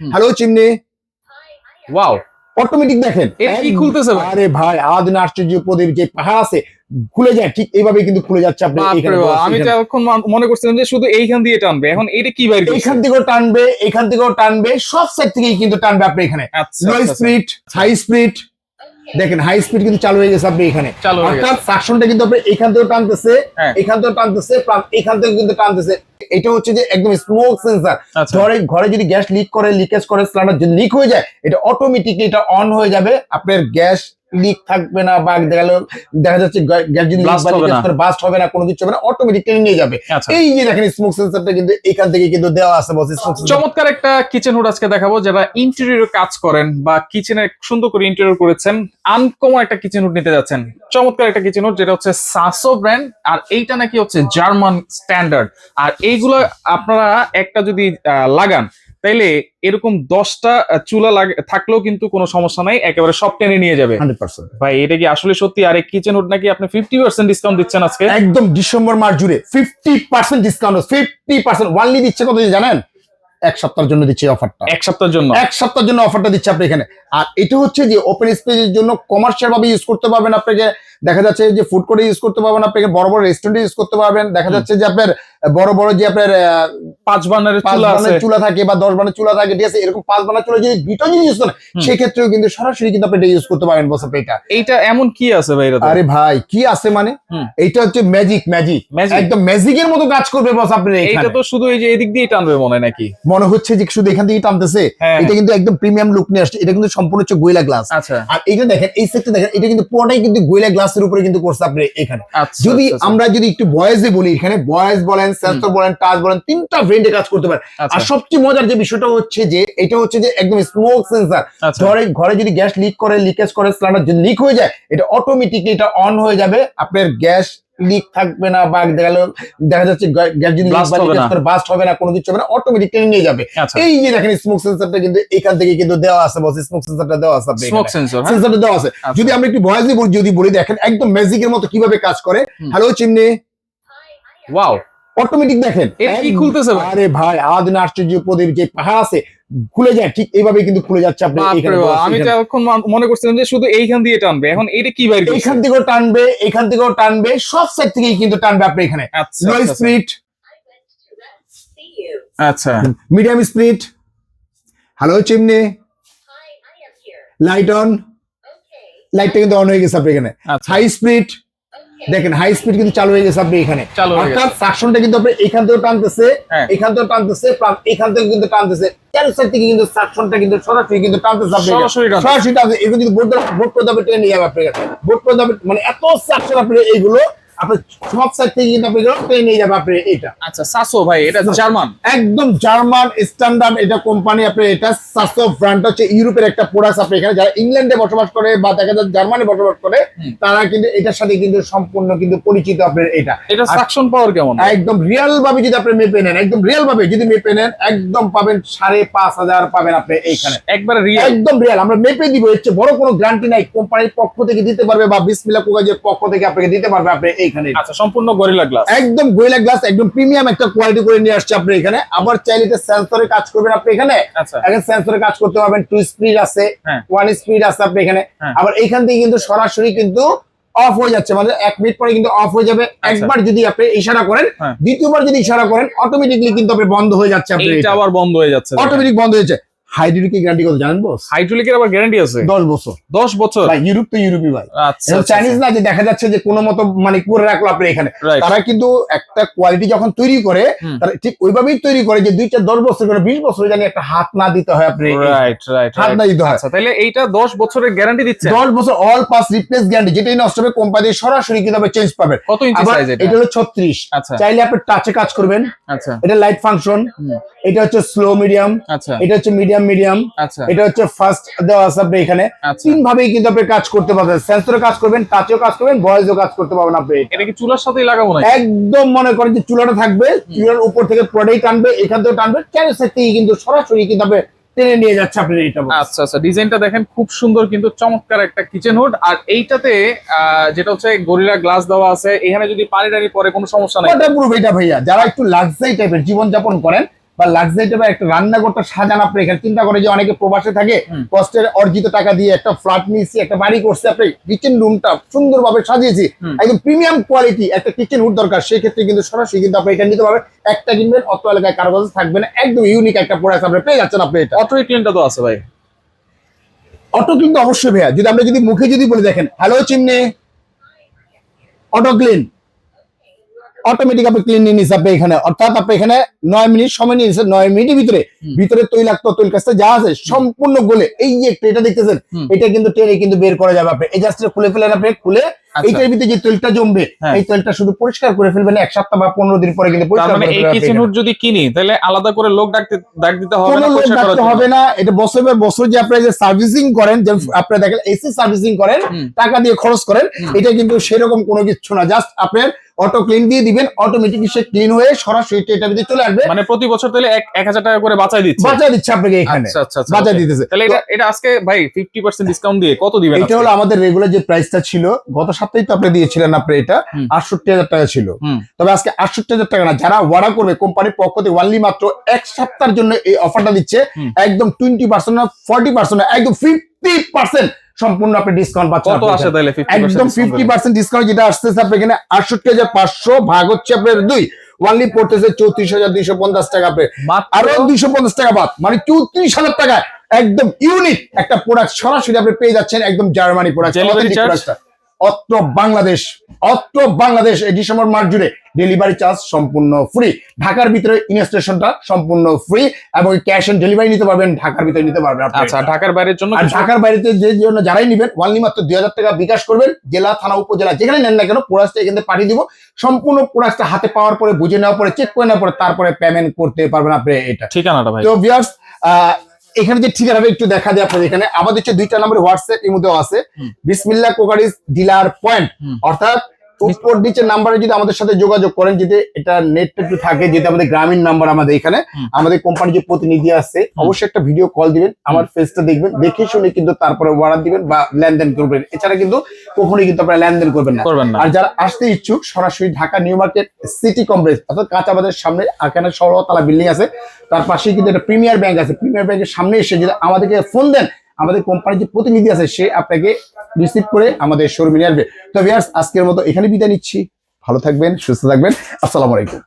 Hello chimney. Wow automatic দেখেন। কি খুলতেছে ভাই? আরে ভাই আদিন আশ্চর্য প্রদীপ যে পাহাড় আছে খুলে যায় ঠিক এইভাবে কিন্তু খুলে যাচ্ছে আপনি এখানে আমি তো এখন মনে করছিলাম যে শুধু এইখান দিয়ে টানবে এখন এটা কি বাইরে এইখান থেকেও টানবে এখান থেকেও টানবে সব সাইড থেকেই কিন্তু টানবে আপনি এখানে। লো স্পিড হাই স্পিড দেখেন হাই স্পিড কিন্তু চালু হয়ে গেছে আপনি এখানে। অর্থাৎ সাকশনটা কিন্তু আপনি এখান থেকে টানতেছে হ্যাঁ। এখান থেকে টানতেছে এখান থেকে কিন্তু টানতেছে। এটা হচ্ছে যে একদম স্মোক সেন্সার ধরে ঘরে ঘরে যদি গ্যাস লিক করে লিকেজ করে সিলিন্ডার যদি লিক হয়ে যায় এটা অটোমেটিকলি এটা অন হয়ে যাবে আপনার গ্যাস লিক থাকবে না বা দেখা গেল দেখা যাচ্ছে গ্যাস যদি হবে না। বাস্ট হবে না কোনো কিছু হবে না অটোমেটিকলি নিয়ে যাবে আচ্ছা। এই যে দেখেন স্মোক সেন্সারটা কিন্তু এখান থেকে কিন্তু দেওয়া আছে বস চমৎকার একটা কিচেন হুড আজকে দেখাবো যারা ইন্টেরিয়র কাজ করেন বা কিচেনে সুন্দর করে ইন্টেরিয়র করেছেন আনকমন একটা কিচেন হুড নিতে যাচ্ছেন চমৎকার একটা কিচেন হুড যেটা হচ্ছে সাসো ব্র্যান্ড আর এইটা নাকি হচ্ছে জার্মান স্ট্যান্ডার্ড আর এইগুলো আপনারা একটা যদি আহ, লাগান তাইলে এরকম দশটা চুলা লাগ- থাকলেও কিন্তু কোনো সমস্যা নাই একেবারে সব টেনে নিয়ে যাবে। ভাই এটা কি আসলে সত্যি? আর কিচেন হুড নাকি আপনি ফিফটি পার্সেন্ট ডিসকাউন্ট দিচ্ছেন আজকে? একদম ডিসেম্বর মাস জুড়ে fifty percent discount fifty percent only দিচ্ছে কত জানেন? এক সপ্তাহের জন্য দিচ্ছে অফারটা এক সপ্তাহের জন্য? এক সপ্তাহের জন্য অফারটা দিচ্ছে আপনি এখানে। আর এটা হচ্ছে যে ওপেন স্পেসের জন্য কমার্শিয়াল ভাবে ইউজ করতে পারবেন আপনাকে। দেখা যাচ্ছে যে ফুড কোর্টে ইউজ করতে পারবেন আপনাকে বড় বড় রেস্টুরেন্টে ইউজ করতে পারবেন। দেখা যাচ্ছে যে আপনার বড় বড় যে আপনার পাঁচ বার্নারের চুলা আছে। বানের চুলা থাকে বা দশ বানের চুলা থাকে ঠিক আছে? এরকম পাঁচ বানের চুলা যদি দুটো যদি ইউজ করেন সেক্ষেত্রেও কিন্তু সরাসরি কিন্তু আপনি এটা ইউজ করতে পারবেন বস আপনি এটা। এইটা এমন কি আছে ভাই আরে ভাই কি আছে মানে। এইটা হচ্ছে ম্যাজিক ম্যাজিক? একদম ম্যাজিকের মতো কাজ করবে বস আপনার এইটা এখানে তো শুধু এই যে এদিক দিয়ে টানবে মনে নাকি? মনে হচ্ছে যে শুধু এখান থেকে টানতেছে? হ্যাঁ। এটা কিন্তু একদম প্রিমিয়াম লুক নিয়ে আসছে। এটা কিন্তু সম্পূর্ণ হচ্ছে গোয়েলা গ্লাস আচ্ছা। আর এইটা দেখেন এই সেটটা দেখেন এটা কিন্তু পুরোটাই কিন্তু গোয়েলা গ্লাসের উপরে কিন্তু করছে আপনি এখানে। আচ্ছা যদি আচ্ছা, আচ্ছা। আমরা যদি একটু ভয়েসে বলি এখানে ভয়েস বলেন সেন্সর বলেন টাচ বলেন তিনটা ভেন্ডে কাজ করতে পারে। আচ্ছা, আর সবচেয়ে মজার যে বিষয়টা হচ্ছে যে এটা হচ্ছে যে একদম স্মোক সেন্সার আচ্ছা। ঘরে ঘরে যদি গ্যাস লিক করে লিকেজ করে সিলিন্ডার যদি লিক হয়ে যায় এটা অটোমেটিকলি এটা অন হয়ে যাবে। আপনার গ্যাস লিক থাকবে না বা দেখা গেল দেখা যাচ্ছে। বাস্ট হবে না। কোনো কিছু হবে না অটোমেটিকলি নিয়ে যাবে। আচ্ছা। এই যে দেখেন স্মোক সেন্সরটা কিন্তু এখান থেকে কিন্তু দেওয়া আছে বস স্মোক সেন্সরটা দেওয়া আছে স্মোক সেন্সর হ্যাঁ। সেন্সরটা দেওয়া আছে। আচ্ছা। যদি আমরা একটু ভয়েসে যদি বলি দেখেন একদম ম্যাজিকের মতো কীভাবে কাজ করে। Hello chimney. ওয়াও অটোমেটিক দেখেন। এটা কি খুলতেছে ভাই? আরে ভাই আলাদিন আশ্চর্য প্রদীপ যে পাহাড় আছে খুলে যায় ঠিক এইভাবে কিন্তু খুলে যাচ্ছে আপনি এখানে আমি তো এখন। মনে করছিলাম যে শুধু এইখান দিয়ে টানবে। এখন এটা কি বাইর এইখান থেকেও টানবে এখান থেকেও টানবে সব সাইড থেকেই কিন্তু টানবে আপনি এখানে। আচ্ছা লো আচ্ছা, স্পিড আচ্ছা। Medium speed hello chimney. Light on. লাইটটা কিন্তু অন হয়ে গেছে আপনি এখানে। আচ্ছা। High speed Okay. দেখেন হাই স্পিড কিন্তু চালু হয়ে গেছে আপনি এখানে অর্থাৎ সাকশনটা কিন্তু আপনি এখান থেকে টানতেছে হ্যাঁ। এখান থেকে টানতেছে এখান থেকে কিন্তু টানতেছে চার থেকে কিন্তু সাকশনটা কিন্তু সরাসরি কিন্তু টানতেছে আপনি। সরাসরি টানতেছে। এগুলো কিন্তু বোর্ড বোর্ড প্রদাপে টেনে নিয়ে যাবে আপনার। বোর্ড প্রদাপে মানে এত সাকশন আপনি এইগুলো আপনি সব সাইড থেকে কিন্তু আপনি এগুলো নিয়ে যাবে আপনি এটা। আচ্ছা সাসো ভাই এটা জার্মান একদম জার্মান স্ট্যান্ডার্ড এটা কোম্পানি আপনি এটা সাসো ব্র্যান্ড হচ্ছে ইউরোপের একটা প্রোডাক্ট আপনি এখানে যারা ইংল্যান্ডে বসবাস করে বা দেখা যায় জার্মানি বসবাস করে তারা কিন্তু এটার সাথে কিন্তু সম্পূর্ণ কিন্তু পরিচিত আপনার এটা। এটা সাকশন পাওয়ার কেমন? একদম রিয়েল ভাবে যদি আপনি মেপে নেন একদম রিয়েল ভাবে যদি মেপে নেন একদম পাবেন সাড়ে পাঁচ হাজার পাবেন আপনি এইখানে। একবারে রিয়েল একদম রিয়েল আমরা মেপে দিব হচ্ছে বড় কোনো গ্যারান্টি নাই। কোম্পানির পক্ষ থেকে দিতে পারবে বা কোকাজের পক্ষ থেকে আপনাকে দিতে পারবে আপনি এইখানে আচ্ছা সম্পূর্ণ গরিলা গ্লাস একদম গোয়েলা গ্লাস একদম প্রিমিয়াম একটা কোয়ালিটি করে নিয়ে আসছে আপনি এখানে। আবার চাইলে এটা সেন্সরে কাজ করবেন আপনি এখানে। আচ্ছা। এখন সেন্সরে কাজ করতে পারবেন টু স্পিড আছে হ্যাঁ। ওয়ান স্পিড আছে আপনি এখানে। হ্যাঁ। আবার এইখান থেকে কিন্তু সরাসরি কিন্তু অফ হয়ে যাচ্ছে। মানে এক মিনিট পরে কিন্তু অফ হয়ে যাবে। একবার যদি আপনি ইশারা করেন আচ্ছা। হ্যাঁ। দ্বিতীয়বার যদি ইশারা করেন অটোমেটিকলি কিন্তু আপনি বন্ধ হয়ে যাচ্ছে আপনি আবার বন্ধ হয়ে যাচ্ছে। অটোমেটিক বন্ধ হয়েছে হাইড্রোলিক গ্যারান্টি কত জানেন বস হাইড্রোলিকের আবার গ্যারান্টি আছে? দশ বছর। দশ বছর? ভাই ইউরোপ তো ইউরোপই ভাই। আচ্ছা চাইনিজ না যে দেখা যাচ্ছে যে কোনো মতো মানে করে রাখল আপনি এখানে। তারা কিন্তু একটা কোয়ালিটি যখন তৈরি করে। তারা ঠিক ওইভাবেই তৈরি করে যে দুই চার দশ বছর করে বিশ বছর জানি একটা হাত না দিতে হয় আপনি। রাইট রাইট হাত না দিতে হয়। আচ্ছা তাহলে এইটা দশ বছরের গ্যারান্টি দিচ্ছে? দশ বছর অল পাস রিপ্লেস গ্যারান্টি যেটাই নষ্ট হবে কোম্পানি সরাসরি কিন্তু আপনি চেঞ্জ পাবেন। কত ইঞ্চি সাইজ এটা? এটা হলো ছত্রিশ। আচ্ছা। চাইলে আপনি টাচে কাজ করবেন। আচ্ছা। এটা লাইট ফাংশন এটা হচ্ছে স্লো মিডিয়াম আচ্ছা। এটা হচ্ছে মিডিয়াম মিডিয়াম আচ্ছা। এটা হচ্ছে ফার্স্ট দেওয়া আছে আপনি এখানে। আচ্ছা। তিন ভাবেই কিন্তু আপনি কাজ করতে পারবেন। সেন্সরে কাজ করবেন টাচেও কাজ করবেন ভয়েসও কাজ করতে পারবেন আপনি এটা। কি চুলার সাথেই লাগাবো না একদম মনে করেন যে চুলাটা থাকবে চুলার উপর থেকে পুরোটাই টানবে এখান থেকে টানবে সাইড থেকে কিন্তু সরাসরি কিন্তু আপনি টেনে নিয়ে যাচ্ছে আপনি এটা আচ্ছা আচ্ছা ডিজাইনটা দেখেন খুব সুন্দর কিন্তু চমৎকার একটা কিচেন হুড আর এইটাতে যেটা হচ্ছে গরিলা গ্লাস দেওয়া আছে এখানে যদি পানি টানি পরে কোনো সমস্যা নাই। ওয়াটার প্রুফ এটা ভাইয়া যারা একটু লাক্সারি টাইপের জীবন যাপন করেন বা লাক্সারি বা একটা রান্নাঘরটা সাজান আপনি এখানে। চিন্তা করে যে অনেকে প্রবাসে থাকে কষ্টের অর্জিত টাকা দিয়ে একটা ফ্ল্যাট নিয়েছি একটা বাড়ি করছে আপনি কিচেন রুমটা সুন্দরভাবে সাজিয়েছি। একদম প্রিমিয়াম কোয়ালিটি একটা কিচেন হুড দরকার সেই ক্ষেত্রে কিন্তু সরাসরি কিন্তু আপনি এটা নিতে পারবেন। একটা কিনবেন অত এলাকায় কারও কাছে থাকবে না একদম ইউনিক একটা প্রোডাক্ট আপনি পেয়ে যাচ্ছেন আপনি এটা। অটো ক্লিনটা তো আছে ভাই। অটো কিন্তু অবশ্যই ভাইয়া যদি আমরা যদি মুখে যদি বলে দেখেন hello chimney auto clean automatic আপনি ক্লিন নিয়ে নিচ্ছে আপনি এখানে। অর্থাৎ আপনি এখানে নয় মিনিট সময় নিয়ে নিচ্ছেন নয় মিনিটের ভিতরে। ভিতরে তৈলাক্ত তৈল কাজটা যা আছে সম্পূর্ণ গোলে। এই যে একটা এটা দেখতেছেন এটা কিন্তু টেনে কিন্তু বের করা যাবে আপনি। এই জাস্ট খুলে ফেলেন আপনি খুলে। এইটার ভিতরে যে তৈলটা জমবে হ্যাঁ। এই তৈলটা শুধু পরিষ্কার করে ফেলবেন এক সপ্তাহ বা পনেরো দিন পরে কিন্তু পরিষ্কার মানে এই কিচেন হুড যদি কিনি তাহলে আলাদা করে লোক ডাকতে ডাক দিতে হবে না লোক ডাকতে হবে না এটা বছর পর বছর যে আপনারা যে সার্ভিসিং করেন যে আপনারা দেখেন এসি সার্ভিসিং করেন টাকা দিয়ে খরচ করেন এটা কিন্তু সেরকম কোনো কিছু না জাস্ট আপনার অটো ক্লিন দিয়ে দিবেন অটোমেটিক সে ক্লিন হয়ে সরাসরি এটা ভিতরে চলে আসবে। মানে প্রতি বছর তাহলে এক এক হাজার টাকা করে বাঁচাই দিচ্ছে? বাঁচা দিচ্ছে আপনাকে এখানে। আচ্ছা আচ্ছা আচ্ছা, দিতেছে। তাহলে এটা এটা আজকে ভাই ফিফটি পার্সেন্ট ডিসকাউন্ট দিয়ে কত দিবেন এটা হলো আমাদের রেগুলার যে প্রাইসটা ছিল গত সপ্তাহে তো আপনি দিয়েছিলেন আপনি এটা আটষট্টি হাজার টাকা ছিল। তবে আজকে আটষট্টি হাজার টাকা না যারা অর্ডার করবে কোম্পানির পক্ষ থেকে ওয়ানলি মাত্র এক সপ্তাহের জন্য এই অফারটা দিচ্ছে। একদম টোয়েন্টি পার্সেন্ট না ফর্টি পার্সেন্ট একদম ফিফটি পার্সেন্ট সম্পূর্ণ আপনি ডিসকাউন্ট পাচ্ছেন কত আসে তাহলে একদম ফিফটি পার্সেন্ট ডিসকাউন্ট যেটা আসতেছে আপনি এখানে আটষট্টি হাজার পাঁচশো ভাগ হচ্ছে আপনার দুই। ওয়ানলি পড়তেছে চৌত্রিশ হাজার দুইশো পঞ্চাশ টাকা আপনি আরও দুইশো পঞ্চাশ টাকা বাদ মানে চৌত্রিশ হাজার টাকা একদম ইউনিক একটা প্রোডাক্ট সরাসরি আপনি পেয়ে যাচ্ছেন একদম জার্মানি প্রোডাক্ট? অত্র বাংলাদেশ অত্র বাংলাদেশ এই ডিসেম্বর মাস জুড়ে ডেলিভারি চার্জ সম্পূর্ণ ফ্রি ঢাকার ভিতরে ইনস্টেশনটা সম্পূর্ণ ফ্রি এবং ক্যাশ অন ডেলিভারি নিতে পারবেন ঢাকার ভিতরে নিতে পারবেন আপনি। আচ্ছা ঢাকার বাইরের জন্য আর ঢাকার বাইরেতে যে জন্য যারাই নিবেন ওয়ানলি মাত্র দুই হাজার টাকা বিকাশ করবেন জেলা থানা উপজেলা যেখানে নেন না কেন প্রোডাক্টটা এখান থেকে পাঠিয়ে দিব। সম্পূর্ণ প্রোডাক্টটা হাতে পাওয়ার পরে বুঝে নেওয়ার পরে চেক করে নেওয়ার পরে তারপরে পেমেন্ট করতে পারবেন আপনি এটা। ঠিকানাটা ভাই। তো ভিউয়ার্স এখানে যে ঠিকানাটা একটু দেখা যায় আপনাদের এখানে। আমাদের হচ্ছে দুইটা নম্বরে হোয়াটসঅ্যাপ এর মধ্যেও আছে। বিসমিল্লাহ বিসমিল্লা কোকারিস ডিলার পয়েন্ট। অর্থাৎ উপর নিচের নাম্বারে যদি আমাদের সাথে যোগাযোগ করেন যদি এটা নেট একটু থাকে যেটা আমাদের গ্রামীণ নাম্বার আমাদের এখানে আমাদের কোম্পানির যে প্রতিনিধি আছে অবশ্যই একটা ভিডিও কল দিবেন আমার ফেসটা দেখবেন দেখে শুনে কিন্তু তারপরে অর্ডার দিবেন বা লেনদেন করবেন। এছাড়া কিন্তু কখনোই কিন্তু আপনারা লেনদেন করবেন না। করবেন আর যারা আসতে ইচ্ছুক সরাসরি Dhaka New Market City Complex অর্থাৎ কাঁচা বাজারের সামনে এখানে ষোলোতলা বিল্ডিং আছে তার পাশেই কিন্তু একটা প্রিমিয়ার ব্যাংক আছে। প্রিমিয়ার ব্যাংকের সামনে এসে যদি আমাদেরকে ফোন দেন আমাদের কোম্পানির যে প্রতিনিধি আছে, সে আপনাকে রিসিভ করে আমাদের শোরুমে নিয়ে আসবে। তো ভিয়ার্স আজকের মতো এখানে বিদায় নিচ্ছি। ভালো থাকবেন, সুস্থ থাকবেন। আসসালামু আলাইকুম।